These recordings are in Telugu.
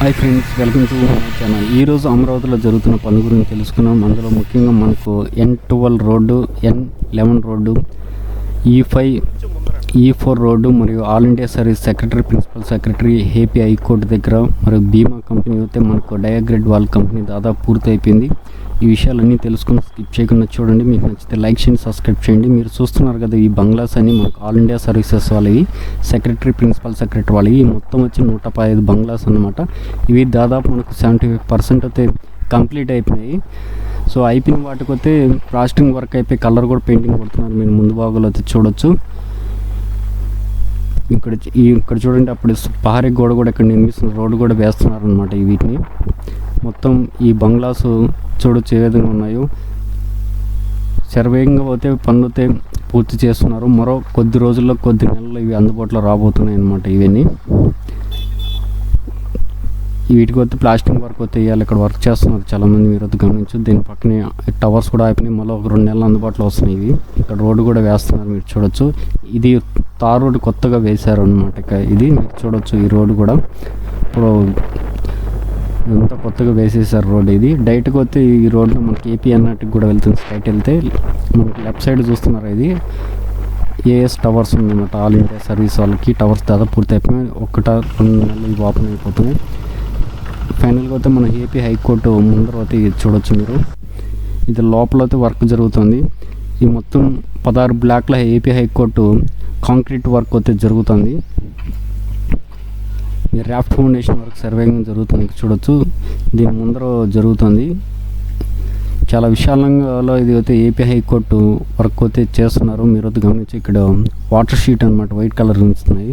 Hi friends welcome to my channel ఈరోజు అమరావతిలో జరుగుతున్న పనుల గురించి తెలుసుకున్నాం. అందులో ముఖ్యంగా మనకు N twelve road N eleven road e E five E E four road మరియు all India service secretary principal secretary AP high court దగ్గర మరియు బీమా కంపెనీ అయితే మనకు డయాగ్రెడ్ వాల్ కంపెనీ దాదాపు పూర్తి అయిపోయింది ఈ విషయాలన్నీ తెలుసుకుని స్కిప్ చేయకుండా చూడండి. మీకు నచ్చితే లైక్ చేయండి సబ్స్క్రైబ్ చేయండి. మీరు చూస్తున్నారు కదా ఈ బంగ్లాస్ అన్ని మనకు ఆల్ ఇండియా సర్వీసెస్ వాళ్ళవి సెక్రటరీ ప్రిన్సిపల్ సెక్రటరీ వాళ్ళవి. మొత్తం వచ్చి నూట పదహైదు బంగ్లాస్ అన్నమాట. ఇవి దాదాపు మనకు సెవెంటీ ఫైవ్ పర్సెంట్ అయితే కంప్లీట్ అయిపోయినాయి. సో అయిపోయిన వాటికి అయితే ప్లాస్టింగ్ వర్క్ అయిపోయి కలర్ కూడా పెయింటింగ్ కొడుతున్నారు. మీరు ముందు భాగంలో అయితే చూడొచ్చు. ఇక్కడ ఇక్కడ చూడండి అప్పుడు స్- పహారీ గోడ కూడా ఇక్కడ నిర్మిస్తున్న రోడ్డు కూడా వేస్తున్నారు అనమాట ఈ వీటిని. మొత్తం ఈ బంగ్లాస్ చూడొచ్చు ఏ విధంగా ఉన్నాయో. శరవేగంగా పోతే పనులు పూర్తి చేస్తున్నారు. మరో కొద్ది రోజుల్లో కొద్ది నెలల్లో ఇవి అందుబాటులో రాబోతున్నాయి అన్నమాట ఇవన్నీ. వీటికి వస్తే ప్లాస్టింగ్ వర్క్ వస్తే వేయాలి ఇక్కడ వర్క్ చేస్తున్నారు చాలా మంది మీరు వద్ద గమనించు దీని పక్కనే టవర్స్ కూడా అయిపోయినాయి మళ్ళీ ఒక రెండు నెలలు అందుబాటులో వస్తున్నాయి ఇవి. ఇక్కడ రోడ్డు కూడా వేస్తున్నారు మీరు చూడొచ్చు. ఇది తార్ రోడ్డు కొత్తగా వేశారు అనమాట ఇక ఇది మీరు చూడొచ్చు ఈ రోడ్డు కూడా. ఇప్పుడు ఇదంతా కొత్తగా వేసేసారు రోడ్ ఇది. డైరెక్ట్గా వస్తే ఈ రోడ్లో మనకి ఏపీ అన్నట్టుకు కూడా వెళ్తుంది స్ట్రైట్ వెళ్తే. మనకి లెఫ్ట్ సైడ్ చూస్తున్నారు ఇది. ఏఎస్ టవర్స్ ఉందన్నమాట ఆల్ ఇండియా సర్వీస్ వాళ్ళకి. టవర్స్ దాదాపు పూర్తి అయిపోయినాయి ఒకట రెండు నెలలు ఓపెన్ అయిపోతున్నాయి. ఫైనల్గా అయితే మన ఏపీ హైకోర్టు ముందర అయితే చూడొచ్చు మీరు. ఇది లోపల అయితే వర్క్ జరుగుతుంది. ఈ మొత్తం పదహారు బ్లాక్ల ఏపీ హైకోర్టు కాంక్రీట్ వర్క్ అయితే జరుగుతుంది. ఈ రాఫ్ట్ ఫౌండేషన్ వర్క్ సర్వేయింగ్ జరుగుతుంది. చూడొచ్చు. దీని ముందర జరుగుతుంది. చాలా విశాలంగా ఇది అయితే ఏపీ హైకోర్టు వర్క్ అయితే చేస్తున్నారు. మీరు అయితే గమనించి ఇక్కడ వాటర్ షీట్ అనమాట వైట్ కలర్ ఉంచుతున్నాయి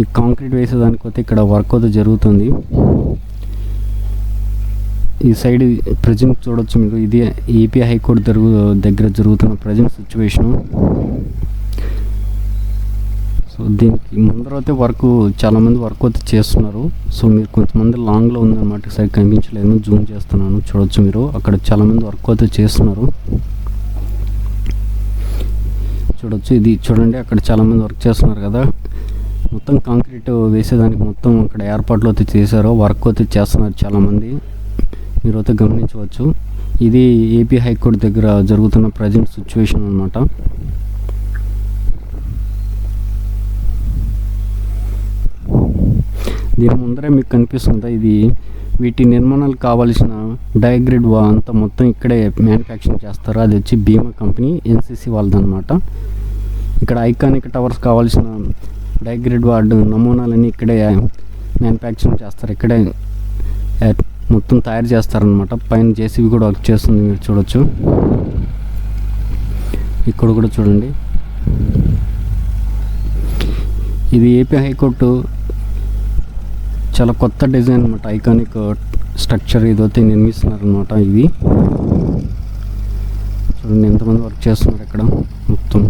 ఈ కాంక్రీట్ వేసేదానికి అయితే ఇక్కడ వర్క్ అయితే జరుగుతుంది. ఈ సైడ్ ప్రజెంట్ చూడొచ్చు మీరు ఇది ఏపీ హైకోర్టు జరుగు దగ్గర జరుగుతున్న ప్రజెంట్ సిచ్యువేషను సో దీనికి ముందర అయితే వర్క్ చాలామంది వర్క్ అయితే చేస్తున్నారు. సో మీరు కొంతమంది లాంగ్లో ఉందన్నమాట. సైడ్ కనిపించలేదు. జూమ్ చేస్తున్నాను. చూడొచ్చు మీరు. అక్కడ చాలామంది వర్క్ అయితే చేస్తున్నారు. చూడొచ్చు. ఇది చూడండి. అక్కడ చాలామంది వర్క్ చేస్తున్నారు కదా. మొత్తం కాంక్రీట్ వేసేదానికి మొత్తం అక్కడ ఏర్పాట్లు అయితే చేశారు. వర్క్ అయితే చేస్తున్నారు చాలామంది. మీరు అయితే గమనించవచ్చు. ఇది ఏపీ హైకోర్టు దగ్గర జరుగుతున్న ప్రజెంట్ సిచ్యువేషన్ అనమాట దీని ముందరే మీకు కనిపిస్తుందా? ఇది వీటి నిర్మాణాలకు కావాల్సిన డయాగ్రిడ్ వా అంతా మొత్తం ఇక్కడే మ్యానుఫ్యాక్చరింగ్ చేస్తారు? అది వచ్చి బీమా కంపెనీ ఎన్సీసీ వాళ్ళదన్నమాట. ఇక్కడ ఐకానిక్ టవర్స్ కావాల్సిన డయాగ్రిడ్ వార్డు నమూనాలన్నీ ఇక్కడే మ్యానుఫ్యాక్చరింగ్ చేస్తారు. ఇక్కడే మొత్తం తయారు చేస్తారనమాట పైన జేసీబీ కూడా వర్క్ చేస్తుంది మీరు చూడొచ్చు. ఇక్కడ కూడా చూడండి. ఇది ఏపీ హైకోర్టు చాలా కొత్త డిజైన్ అనమాట ఐకానిక్ స్ట్రక్చర్ ఇదైతే నిర్మిస్తున్నారు అనమాట ఇది. చూడండి ఎంతమంది వర్క్ చేస్తున్నారు ఇక్కడ మొత్తం.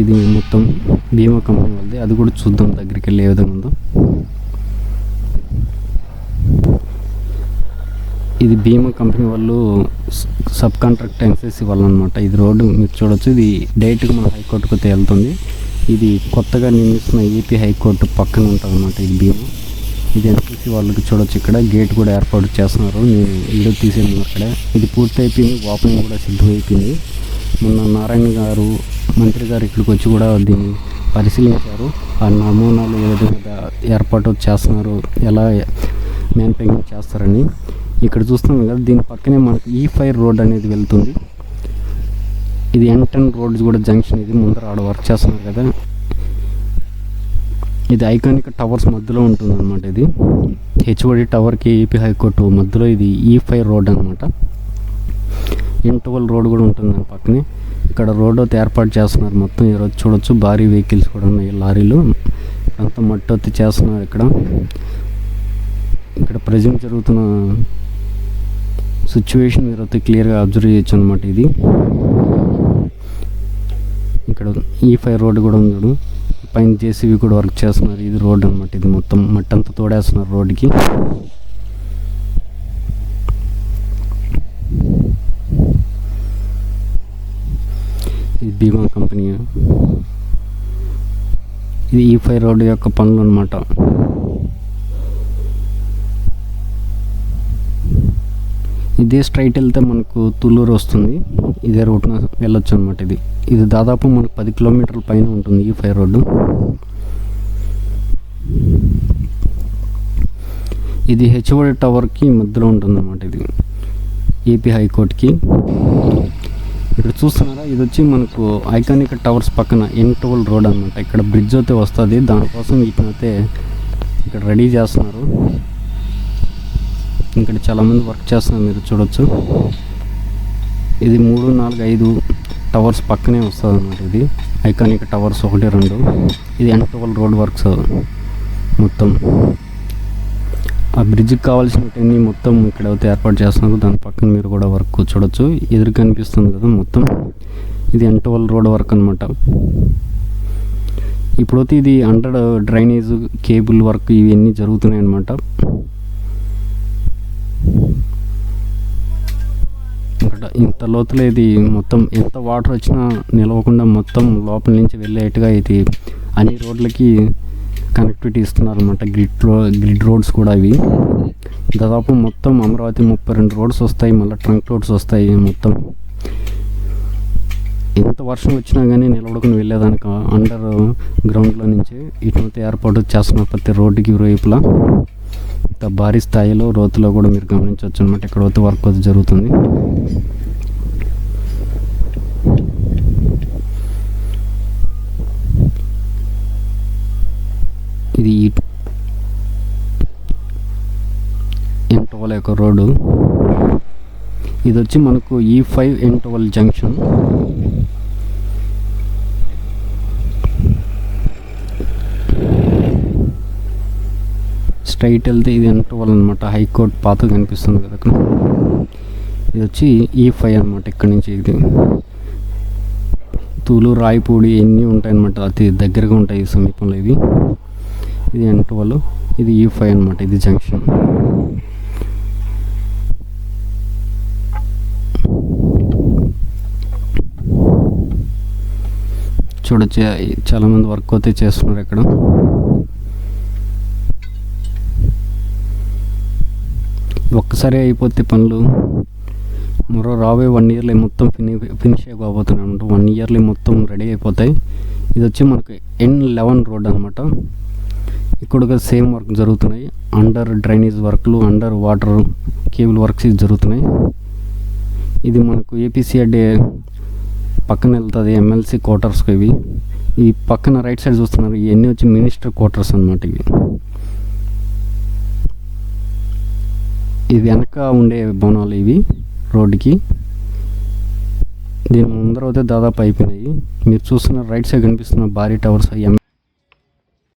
ఇది మొత్తం బీమా కంపెనీ వాళ్ళది. అది కూడా చూద్దాం దగ్గరికి వెళ్ళి ఏ విధంగా ఉందో. ఇది బీమా కంపెనీ వాళ్ళు సబ్ కాంట్రాక్ట్ ఎంసీసీ వాళ్ళు అనమాట ఇది రోడ్డు మీరు చూడొచ్చు. ఇది డైరెక్ట్గా మన హైకోర్టుకు తేలుతుంది ఇది కొత్తగా నిర్మిస్తున్న ఏపీ హైకోర్టు పక్కన ఉంటుంది అనమాట ఇది బీమా. ఇది ఎన్సీసీ వాళ్ళకి చూడొచ్చు ఇక్కడ. గేట్ కూడా ఏర్పాటు చేస్తున్నారు. నేను వీడియో తీసేది అక్కడ. ఇది పూర్తి అయిపోయింది ఓపెనింగ్ కూడా సిద్ధమైపోయింది. మొన్న నారాయణ గారు మంత్రి గారు ఇక్కడికి వచ్చి కూడా దీన్ని పరిశీలించారు. ఆ నమూనాలు ఏ విధంగా ఏర్పాటు చేస్తున్నారు ఎలా మ్యానుఫ్యాక్చరింగ్ చేస్తారని ఇక్కడ చూస్తున్నాం కదా. దీని పక్కనే మనకి e ఈ ఫైర్ రోడ్ అనేది వెళ్తుంది. ఇది ఎంటన్ రోడ్ కూడా జంక్షన్ ఇది ముందర ఆడ వర్క్ చేస్తున్నారు కదా. ఇది ఐకానిక్ టవర్స్ మధ్యలో ఉంటుంది అనమాట ఇది హెచ్ఓడి టవర్కి ఏపీ హైకోర్టు మధ్యలో ఇది e ఈ ఫైర్ రోడ్ అనమాట ఇంటర్వల్ రోడ్ కూడా ఉంటుంది దాని పక్కనే. ఇక్కడ రోడ్ ఏర్పాటు చేస్తున్నారు. మొత్తం ఈరోజు చూడొచ్చు. భారీ వెహికల్స్ కూడా ఉన్నాయి. లారీలు అంత మట్టి చేస్తున్నారు ఇక్కడ. ఇక్కడ ప్రజెంట్ జరుగుతున్న సిచ్యువేషన్ మీరు అయితే క్లియర్గా అబ్జర్వ్ చేయొచ్చు అనమాట ఇది. ఇక్కడ ఈ ఫైవ్ రోడ్ కూడా ఉంది పైన జేసీబీ కూడా వర్క్ చేస్తున్నారు. ఇది రోడ్ అనమాట ఇది మొత్తం మట్టంతా తోడేస్తున్నారు రోడ్డుకి. ఇది బీమా కంపెనీ. ఇది ఈ ఫైవ్ రోడ్డు యొక్క పనులు అనమాట ఇదే స్ట్రైట్ వెళ్తే మనకు తుళ్ళూరు వస్తుంది. ఇదే రూట్న వెళ్ళొచ్చు అనమాట ఇది. ఇది దాదాపు మనకు పది కిలోమీటర్ల పైన ఉంటుంది ఈ ఫైవ్ రోడ్డు. ఇది హెచ్ఓడి టవర్కి మధ్యలో ఉంటుంది అనమాట ఇది. ఏపీ హైకోర్టుకి. ఇక్కడ చూస్తున్నారా? ఇది వచ్చి మనకు ఐకానిక్ టవర్స్ పక్కన ఎన్ టోల్ రోడ్ అనమాట ఇక్కడ బ్రిడ్జ్ అయితే వస్తుంది. దానికోసం ఇప్పుడైతే ఇక్కడ రెడీ చేస్తున్నారు. ఇక్కడ చాలామంది వర్క్ చేస్తున్నారు. మీరు చూడొచ్చు. ఇది మూడు నాలుగు ఐదు టవర్స్ పక్కనే వస్తుంది అనమాట ఇది. ఐకానిక్ టవర్స్ ఒకటి రెండు. ఇది ఎన్ టోల్ రోడ్ వర్క్స్ మొత్తం. ఆ బ్రిడ్జ్కి కావాల్సినవన్నీ మొత్తం ఇక్కడ అయితే ఏర్పాటు చేస్తున్నారు. దాని పక్కన మీరు కూడా వర్క్ చూడొచ్చు ఎదురు కనిపిస్తుంది కదా మొత్తం. ఇది ఎంటోల్ రోడ్ వర్క్ అనమాట ఇప్పుడైతే ఇది అండర్ డ్రైనేజ్ కేబుల్ వర్క్ ఇవన్నీ జరుగుతున్నాయి అనమాట ఇక్కడ ఇంత లోతులో ఇది మొత్తం ఎంత వాటర్ వచ్చినా నిలవకుండా మొత్తం లోపల నుంచి వెళ్ళేట్టుగా ఇది అన్ని రోడ్లకి కనెక్టివిటీ ఇస్తున్నారు అనమాట గ్రిడ్ గ్రిడ్ రోడ్స్ కూడా ఇవి. దాదాపు మొత్తం అమరావతి ముప్పై రెండు రోడ్స్ వస్తాయి మళ్ళీ ట్రంక్ రోడ్స్ వస్తాయి మొత్తం. ఎంత వర్షం వచ్చినా కానీ నిలబడుకుని వెళ్ళేదానికి అండర్ గ్రౌండ్లో నుంచి ఇటువంటి ఏర్పాటు చేస్తున్నారు ప్రతి రోడ్డుకి ఇరువైపులా. ఇంత భారీ స్థాయిలో రోతులో కూడా మీరు గమనించవచ్చు అనమాట ఇక్కడ వర్క్ అయితే జరుగుతుంది. ఇది ఎంటోవల్ యొక్క రోడ్డు. ఇది వచ్చి మనకు ఈ ఫైవ్ ఎన్ ఎంటోవల్ జంక్షన్. స్ట్రైట్ వెళ్తే ఇది ఎన్ ఎంటోవల్ అనమాట హైకోర్టు పాత కనిపిస్తుంది కదా అక్కడ. ఇది వచ్చి ఈ e ఫైవ్ అనమాట ఇక్కడ నుంచి ఇది. తూలు రాయిపూడి ఇవన్నీ ఉంటాయన్నమాట. అతి దగ్గరగా ఉంటాయి సమీపంలో ఇవి. ఇది ఎన్ ట్వెల్వ్ ఇది e ఈ ఫైవ్ అనమాట ఇది జంక్షన్ చూడొచ్చు చాలామంది వర్క్ అయితే చేస్తున్నారు ఇక్కడ. ఒక్కసారి అయిపోతే పనులు. మరో రాబోయే వన్ ఇయర్లో మొత్తం ఫిని ఫినిష్ అయిపోతున్నాయి అనమాట వన్ ఇయర్లో మొత్తం రెడీ అయిపోతాయి. ఇది వచ్చి మనకి ఎన్ లెవెన్ రోడ్ అనమాట ఇక్కడ సేమ్ వర్క్ జరుగుతున్నాయి. అండర్ డ్రైనేజ్ వర్క్లు అండర్ వాటర్ కేబుల్ వర్క్స్ జరుగుతున్నాయి. ఇది మనకు ఏపీసీఆర్డే పక్కన వెళ్తుంది ఎమ్మెల్సీ క్వార్టర్స్ ఇవి. ఈ పక్కన రైట్ సైడ్ చూస్తున్నారు ఇవన్నీ వచ్చి మినిస్టర్ క్వార్టర్స్ అనమాట ఇవి. ఇది వెనక ఉండే భవనాలు ఇవి రోడ్డుకి. దీని ముందర అయితే దాదాపు అయిపోయినాయి. మీరు చూస్తున్న రైట్ సైడ్ కనిపిస్తున్న భారీ టవర్స్ ఎం